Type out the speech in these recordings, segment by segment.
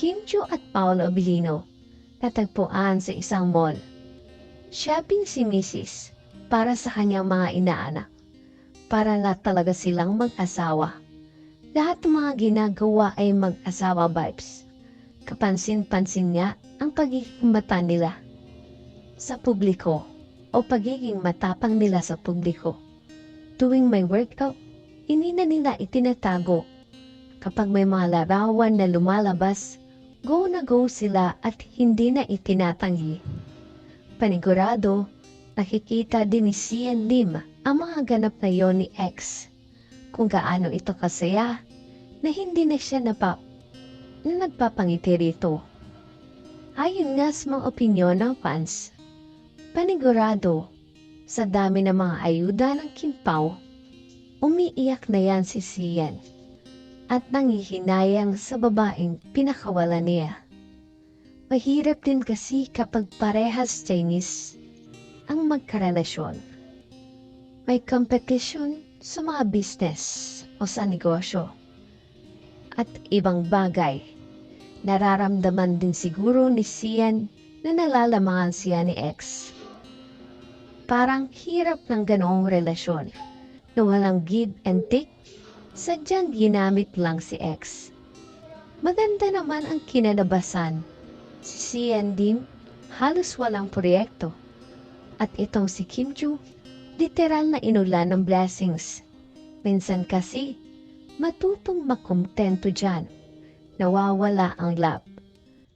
Kim Chu at Paolo Abilino natagpuan sa isang mall. Shopping si Mrs. para sa kanyang mga inaanak. Para na talaga silang mag-asawa. Lahat ng mga ginagawa ay mag-asawa vibes. Kapansin-pansin niya ang pagiging mata nila sa publiko o pagiging matapang nila sa publiko. Tuwing may workout, hindi na nila itinatago. Kapag may mga larawan na lumalabas, go na go sila at hindi na itinatanggi. Panigurado, nakikita din ni Sian Lim ang mga ganap na yon ni X. Kung gaano ito kasaya na hindi na siya napa, na nagpapangiti rito. Ayon nga sa mga opinyon ng fans, panigurado sa dami ng mga ayuda ng Kimpaw, umiiyak na yan si Sian at nangihinayang sa babaeng pinakawalan niya. Mahirap din kasi kapag parehas Chinese ang magkarelasyon. May competition sa mga business o sa negosyo. At ibang bagay, nararamdaman din siguro ni Sian na nalalamangan siya ni X. Parang hirap ng ganoong relasyon na walang give and take, sadyang ginamit lang si X. Maganda naman ang kinalabasan. Si Sian din, halos walang proyekto. At itong si Kim Joo, literal na inulan ng blessings. Minsan kasi, matutong makontento dyan. Nawawala ang love.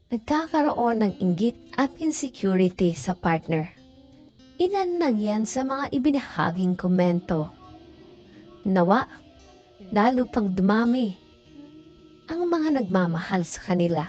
Nagkakaroon ng inggit at insecurity sa partner. Ilan lang yan sa mga ibinahaging komento. Nawa, lalo pang dumami ang mga nagmamahal sa kanila.